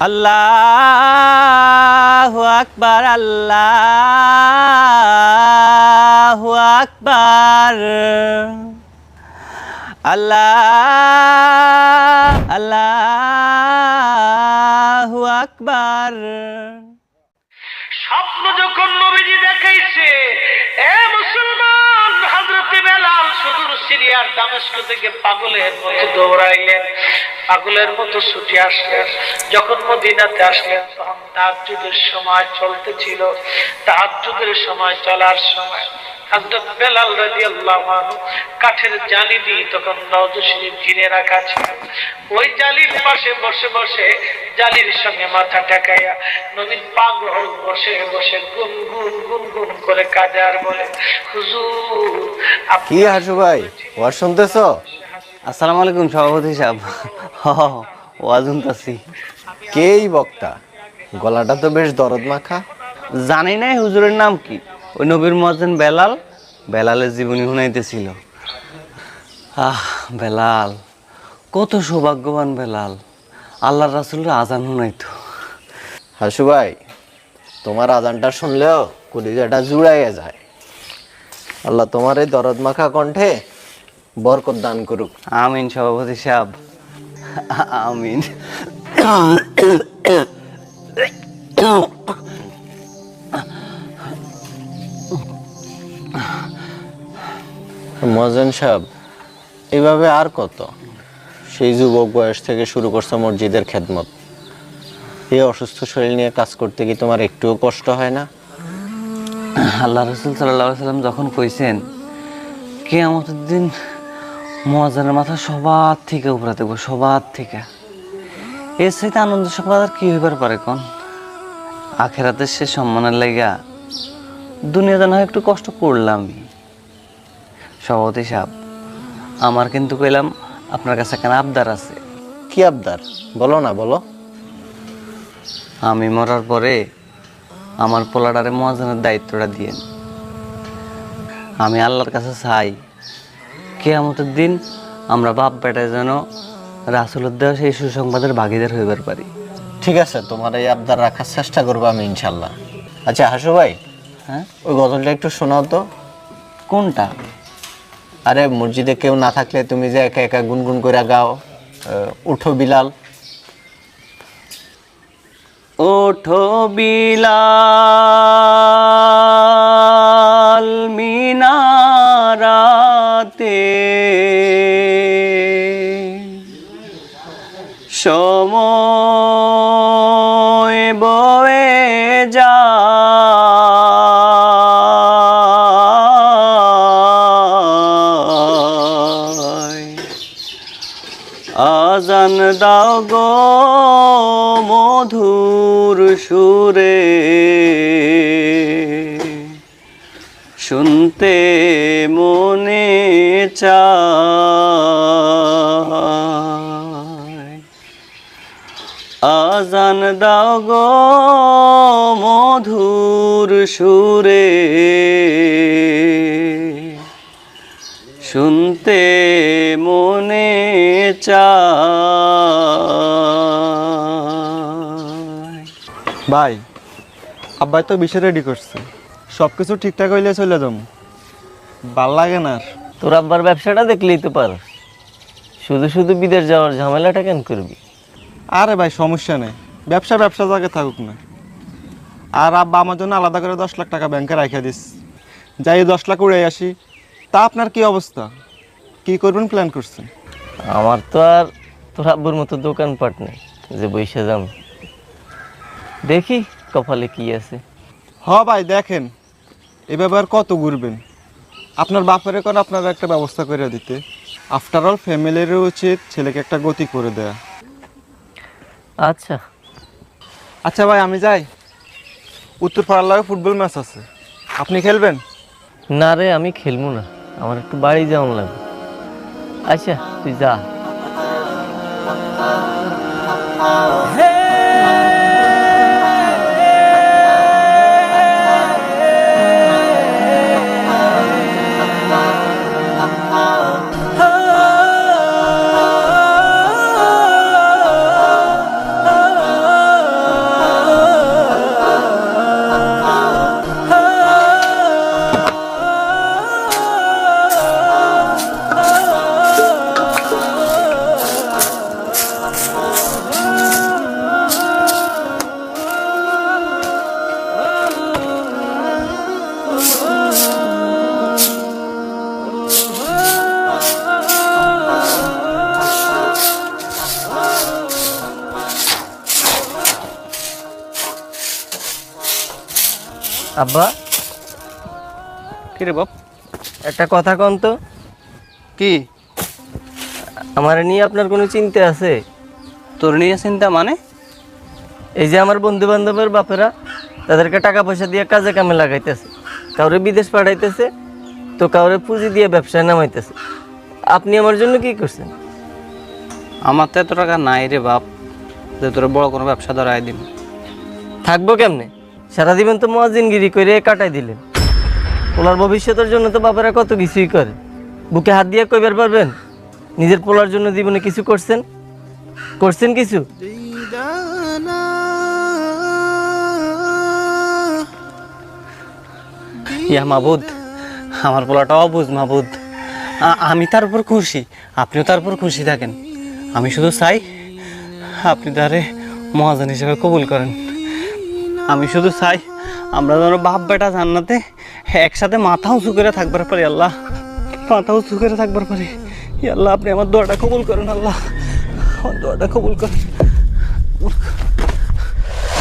আল্লাহু আকবার আল্লাহু আকবার। আল্লাহ আল্লাহু আকবার। স্বপ্ন যখন নবীজি দেখাইছে এ সিরিয়ার দামেস্ক থেকে পাগলের মতো দৌড়াইলেন, পাগলের মতো ছুটি আসলেন। যখন মদিনাতে আসলেন, তখন তাহাজ্জুদের সময় চলতেছিল। তাহাজ্জুদের সময় চলার সময় হযরত বেলাল রাদিয়াল্লাহু আনহু কাঠের জালি দিয়ে তখন নওজ শরীফ ঘিরে রাখা ছিল। ওই জালির পাশে বসে বসে জালির সঙ্গে মাথা ঠেকাইয়া নবীন পাগল বসে বসে গুন গুন গুন গুন করে কাঁদে আর বলে হুজুর কি হাসু ভাই? ওয়াজ শুনতেছ? আসসালামু আলাইকুম সভাপতি সাহেব। হ ওয়াজ শুনতাছি। কেই বক্তা? গলাটা তো বেশ দরদ মাখা। জানি নাই হুজুরের নাম কি। ওই নবীর মহাজন বেলাল বেলালের জীবনী শুনাইতেছিল। আহ বেলাল কত সৌভাগ্যবান বেলাল। আল্লাহর রাসুলের আজান শুনাইতো। হাসু ভাই তোমার আজানটা শুনলেও কলিজাটা জুড়াইয়া যায়। আল্লাহ তোমার এই দরদ মাখা কণ্ঠে বরকত দান করুক। আমিন সভাপতি সাহেব। আমিন। মজন সাহেব, এভাবে আর কত? সেই যুবক বয়স থেকে শুরু করছ মসজিদের খেদমত। এই অসুস্থ শরীর নিয়ে কাজ করতে কি তোমার একটুও কষ্ট হয় না? আল্লাহ রসুল সাল্লাহ সাল্লাম যখন কইছেন কে আমাদের দিন মজানের মাথা সবার থেকে উপরে দেবো সবার থেকে। এর সাথে আনন্দ সংবাদ আর কি হইবার পারে কোন? আখেরাতের সে সম্মানের লাইগা দুনিয়াতে না একটু কষ্ট করলামই। সভাপতি সাহেব, আমার কিন্তু কইলাম আপনার কাছে কেন আবদার আছে। কি আবদার? বলো না, বলো। আমি মরার পরে আমার পোলাডারে মহাজনের দায়িত্বটা দিয়েন আমি আল্লাহর কাছে চাই, কেয়ামতের দিন আমরা বাপ বেটায় যেন রাসুলের দেওয়া সেই সুসংবাদের ভাগিদার হইবার পারি। ঠিক আছে, তোমার এই আবদার রাখার চেষ্টা করব আমি ইনশাল্লাহ আচ্ছা হাসু ভাই হ্যাঁ? ওই গজলটা একটু শোনাও তো। কোনটা? আরে মসজিদে কেউ না থাকলে তুমি যে একা একা গুনগুন করে গাও উঠো বিলাল। ওঠো বিলাল মিনারাতে। সময় দাও গো মধুর সুরে। শুনতে মনে চায়। আজান দাও গো মধুর সুরে। শুনতে মনে চায় ভাই আব্বাই তো বিষয় রেডি করছে। সব কিছু ঠিকঠাক হইলে চলে যাব। ভালো লাগে না আর। তোর আব্বার ব্যবসাটা দেখলেই তো পার শুধু শুধু বিদেশ যাওয়ার ঝামেলাটা কেন করবি? আরে ভাই সমস্যা নেই। ব্যবসা ব্যবসা জায়গায় থাকুক না। আর আব্বা আমার জন্য আলাদা করে দশ লাখ টাকা ব্যাংকে রাখিয়ে দিস। যাই দশ লাখ উড়ে আসি। তা আপনার কি অবস্থা? কি করবেন প্ল্যান করছেন? আমার তো আর তোর আব্বুর মতো দোকানপাট নেই যে বৈশা যাম। দেখি কপালে কি আছে। হ ভাই দেখেন। এভাবে আর কত ঘুরবেন? আপনার বাপের এখন আপনার একটা ব্যবস্থা করে দিতে। আফটার অল ফ্যামিলির উচিত ছেলেকে একটা গতি করে দেয়া। আচ্ছা। আচ্ছা ভাই আমি যাই। উত্তর পাড়ার ফুটবল ম্যাচ আছে। আপনি খেলবেন? না রে আমি খেলব না। আমার একটু বাড়ি যাওয়ান লাগবে আচ্ছা তুই যা। আব্বা। কি রে বাপ? একটা কথা কন তো। কি? আমার নিয়ে আপনার কোনো চিন্তা আছে? তোর নিয়ে চিন্তা মানে? এই যে আমার বন্ধু বান্ধবের বাপেরা তাদেরকে টাকা পয়সা দিয়ে কাজে কামে লাগাইতেছে। কাউরে বিদেশ পাঠাইতেছে তো কাউরে পুঁজি দিয়ে ব্যবসায় নামাইতেছে। আপনি আমার জন্য কি করছেন? আমার তো এত টাকা নাই রে বাপ যে তোর বড় কোনো ব্যবসা ধরাই দিন থাকব কেমনে? সারা জীবন তো মহাজিনগিরি করে কাটাই দিলেন। পোলার ভবিষ্যতের জন্য তো বাবারা কত কিছুই করে। বুকে হাত দিয়ে কইবার পারবেন? নিজের পোলার জন্য জীবনে কিছু করছেন? করছেন কিছু? ইয়া মাবুদ আমার পোলাটা বুঝ মাবুদ। আমি তার উপর খুশি আপনিও তার উপর খুশি থাকেন। আমি শুধু চাই আপনি তারে মহাজন হিসেবে কবুল করেন। আমি শুধু চাই আমরা যেন বাপ বেটা জান্নাতে একসাথে মাথাও উঁচু করে থাকবার পারি, আল্লাহ। মাথাও উঁচু করে থাকবার পারি। আল্লাহ, আপনি আমার দোয়াটা কবুল করেন, আল্লাহ। আমার দোয়াটা কবুল করেন।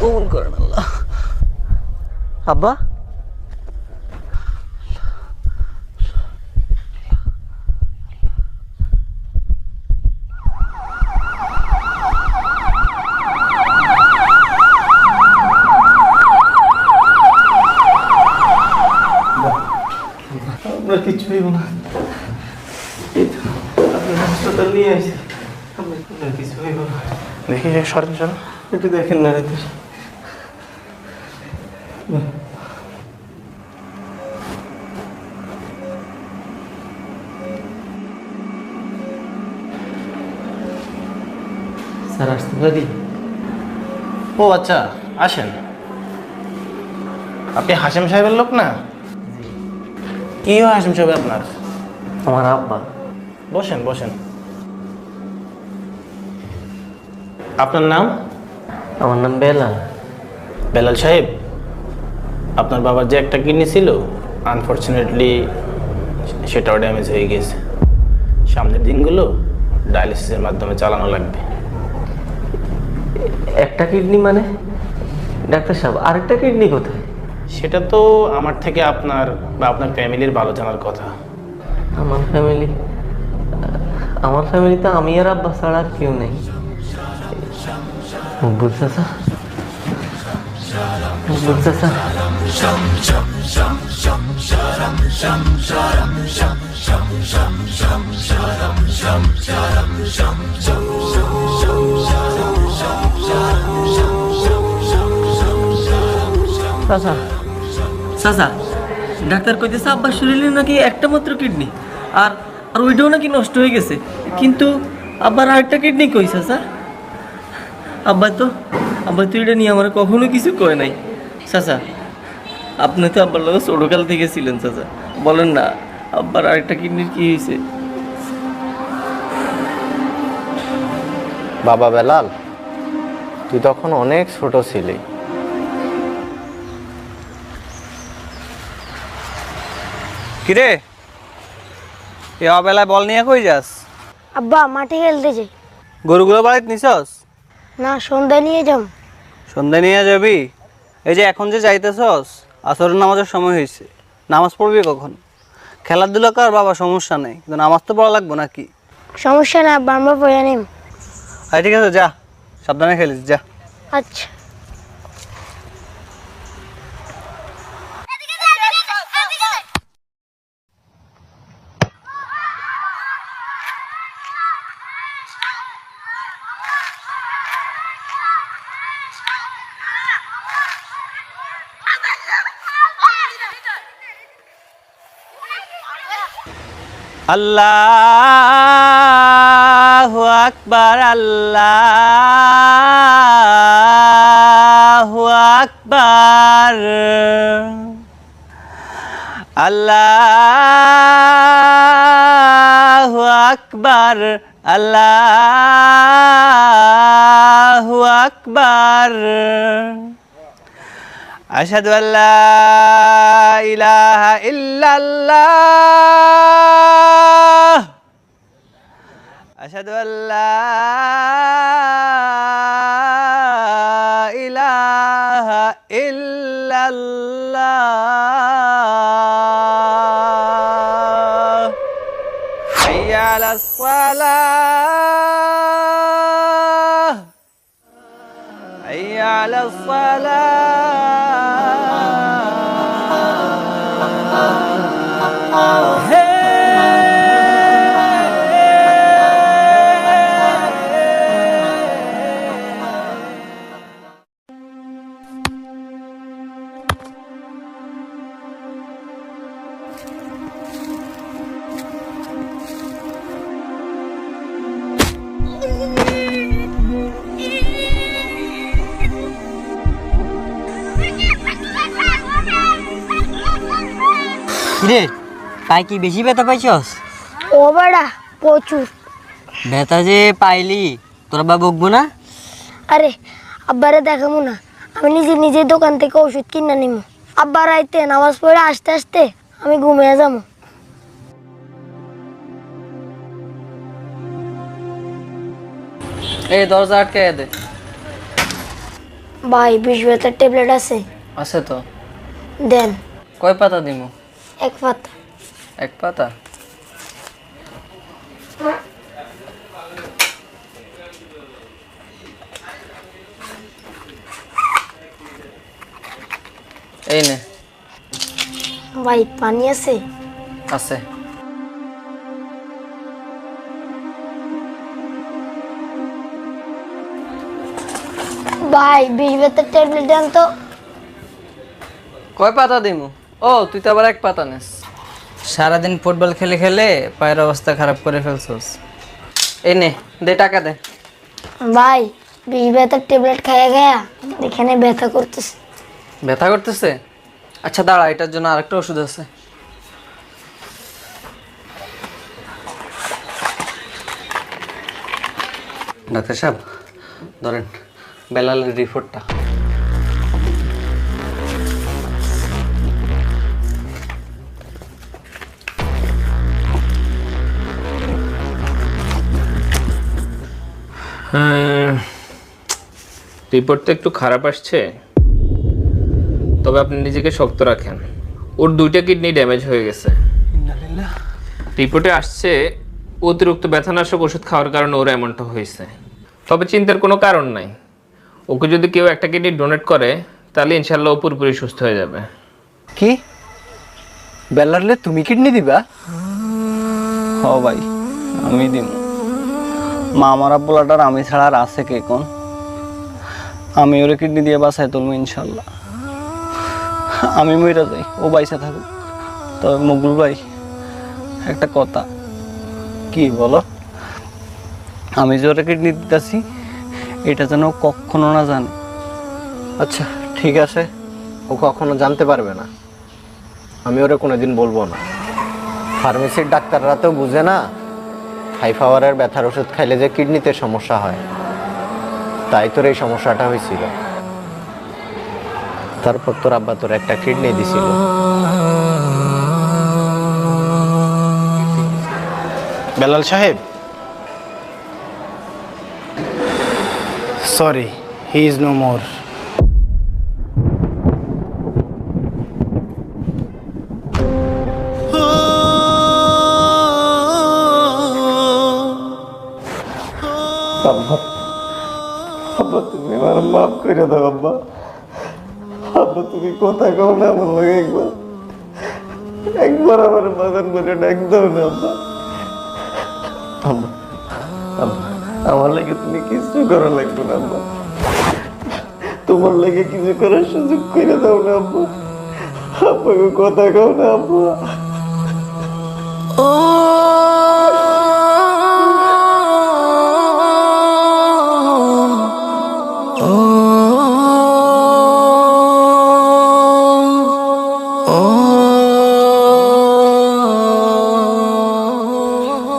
কবুল করেন, আল্লাহ। আব্বা? আপনার না এই তো, আপনার হাসপাতাল নিয়ে আসি আপনার কিছু হইব না। দেখি সরেন সরেন। একটু দেখেন না রাতে স্যার আসতে পারি? ও আচ্ছা আসেন। আপনি হাসিম সাহেবের লোক না? কি হয় হাসিম সাহেব আপনার? আমার আব্বা। বসেন বসেন। আপনার নাম? আমার নাম বেলাল। বেলাল সাহেব আপনার বাবার যে একটা কিডনি ছিল আনফর্চুনেটলি সেটাও ড্যামেজ হয়ে গেছে। সামনের দিনগুলো ডায়ালিসিসের মাধ্যমে চালানো লাগবে। একটা কিডনি মানে? ডাক্তার সাহেব আরেকটা কিডনি কোথায়? সেটা তো আমার থেকে আপনার বা আপনার ফ্যামিলির ভালো জানার কথা। আমার ফ্যামিলি, আমার ফ্যামিলিতে আমি আর আব্বা ছাড়া আর কেউ নেই। বুঝতে স্যার? বুঝতে স্যার চাচা। চাচা, ডাক্তার কইতেছে আব্বার শরীরে নাকি একটা মাত্র কিডনি, আর আর ওইটাও নাকি নষ্ট হয়ে গেছে। কিন্তু আব্বার আরেকটা কিডনি কই চাচা? আব্বা তো আব্বা তো এটা নিয়ে আমার কখনো কিছু কয় নাই। চাচা, আপনি তো আব্বার লোক ছোটকাল থেকে ছিলেন চাচা। বলেন না, আব্বার আরেকটা কিডনির কি হয়েছে বাবা বেলাল, তুই তখন অনেক ছোট ছিলি। কিরে? এ অবেলায় বল নিয়ে কই যাস? আব্বা মাঠে খেলতে যাই। গরুগুলো বাড়িতে নিছস? না সন্ধ্যা নিয়ে যাম। সন্ধ্যা নিয়ে যাবি? এই যে এখন যে যাইতেছস আসরের নামাজের সময় হয়েছে নামাজ পড়বি কখন? খেলাধুলা কর বাবা সমস্যা নেই। কিন্তু নামাজ তো পড়া লাগবো নাকি? সমস্যা না আব্বা আমরা পড়ে নিম। আরে ঠিক আছে যা। সাবধানে খেলিস যা। আচ্ছা। আল্লাহ আকবার আল্লাহ আকবার আল্লাহ আকবার আল্লাহ আকবার أشهد أن لا إله إلا الله أشهد أن لا إله إلا الله. حي على الصلاة. حي على الصلاة. রে পাই কি বেশি ব্যথা পাইছস? ও বাড়া প্রচুর। ব্যথা যে পাইলি তোরা বা বকবো না? আরে আব্বারে দেখাবো না আমি নিজে নিজে দোকান থেকে ওষুধ কিনে নিবো আব্বা রাইতে নামাজ পড়ে আসতে আসতে আমি ঘুমিয়ে যাব এই দরজা আটকে দে। ভাই বিষ ব্যথার ট্যাবলেট আছে। আছে তো। দেন। কয় পাতা দিমু? এক পাতা। এক পাতা? এই নে। ভাই পানি আছে? আছে। ভাই বিষ ব্যথার ট্যাবলেট দেন তো কয় পাতা দিমু? ও তুই তো আবার এক পাতা নিস। সারাদিন ফুটবল খেলে খেলে পায়ের অবস্থা খারাপ করে ফেলছস। এই নে দে টাকা দে। ভাই বিষ ব্যথার ট্যাবলেট খাইয়া খাইয়া এখানে ব্যথা করতেছে। ব্যথা করতেছে? আচ্ছা দাঁড়া এটার জন্য আরেকটা ওষুধ আছে। ডাক্তার সাহেব ধরেন বেলালের রিপোর্টটা। রিপোর্ট তো একটু খারাপ আসছে। তবে আপনি নিজেকে শক্ত রাখেন। ওর দুইটা কিডনি ড্যামেজ হয়ে গেছে। রিপোর্টে আসছে অতিরিক্ত ব্যথানাশক ওষুধ খাওয়ার কারণে ওর এমনটা হয়েছে। তবে চিন্তার কোনো কারণ নাই। ওকে যদি কেউ একটা কিডনি ডোনেট করে তাহলে ইনশাল্লাহ ও পুরোপুরি সুস্থ হয়ে যাবে। কি? বেলারলে তুমি কিডনি দিবা? হ ভাই আমি দিব মা আব্বুলাটার আমি ছাড়া আর আছে কে কোন? আমি ওরে কিডনি দিয়ে বাসায় তুলবো ইনশাল্লাহ। আমি মইরা যাই, ও বাইসা থাকুক। তবে মকবুল ভাই, একটা কথা। কি বলো? আমি যে ওরে কিডনি দিতেছি, এটা যেন কখনো না জানে। আচ্ছা ঠিক আছে। ও কখনো জানতে পারবে না। আমি ওরে কোনোদিন বলব না। ফার্মেসির ডাক্তাররা তো বুঝে না হাই পাওয়ারের ব্যথার ওষুধ খাইলে যে কিডনিতে সমস্যা হয় তাই তোর এই সমস্যাটা হয়েছিল তারপর তোর আব্বা তোর একটা কিডনি দিছিল। বেলাল সাহেব? Sorry he is no more তুমি আমার মাফ করে দাও, আব্বা। আব্বা, তুমি কথা কও না আমার লাগে একবার। একবার আমার বলে ডাক দাও না, আব্বা। আমার লাগে তুমি কিছু করা লাগবে না আব্বা তোমার লাগে কিছু করার সুযোগ করে দাও না, আব্বা। আব্বাকে কথা কও না, আব্বা।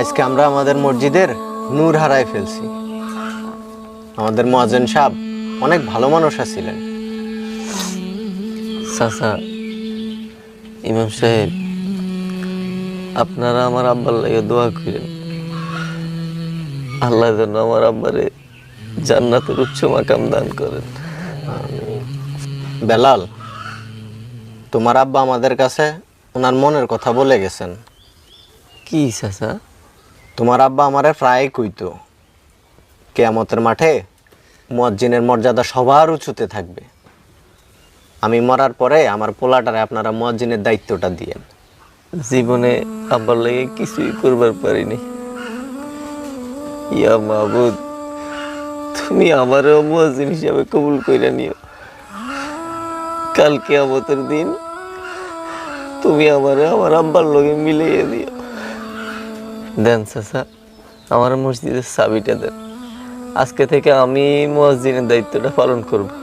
আজকে আমরা আমাদের মসজিদের নূর হারায় ফেলছি। আমাদের মহাজন সাহ অনেক ভালো মানুষ ছিলেন চাচা ইমাম সাহেব আপনারা আমার আব্বার লাগে দোয়া করেন। আল্লাহ যেন আমার আব্বারে জান্নাতের উচ্চ মাকাম দান করেন। বেলাল তোমার আব্বা আমাদের কাছে ওনার মনের কথা বলে গেছেন। কি চাচা? তোমার আব্বা আমারে প্রায় কইতো, কেয়ামতের মাঠে মুয়াজ্জিনের মর্যাদা সবার উঁচুতে থাকবে। আমি মরার পরে আমার পোলাটারে আপনারা মুয়াজ্জিনের দায়িত্বটা দিয়েন। জীবনে আব্বার লাগে কিছুই করবার পারিনি। ইয়া মাহবুদ তুমি আমারও মুয়াজ্জিন হিসাবে কবুল কইরা নিও। কালকে আমাদের দিন তুমি আমারে আমার আব্বার লগে মিলিয়ে দিও। দেন চাচা আমার মসজিদের চাবিটা দেন। আজকে থেকে আমি মসজিদের দায়িত্বটা পালন করব।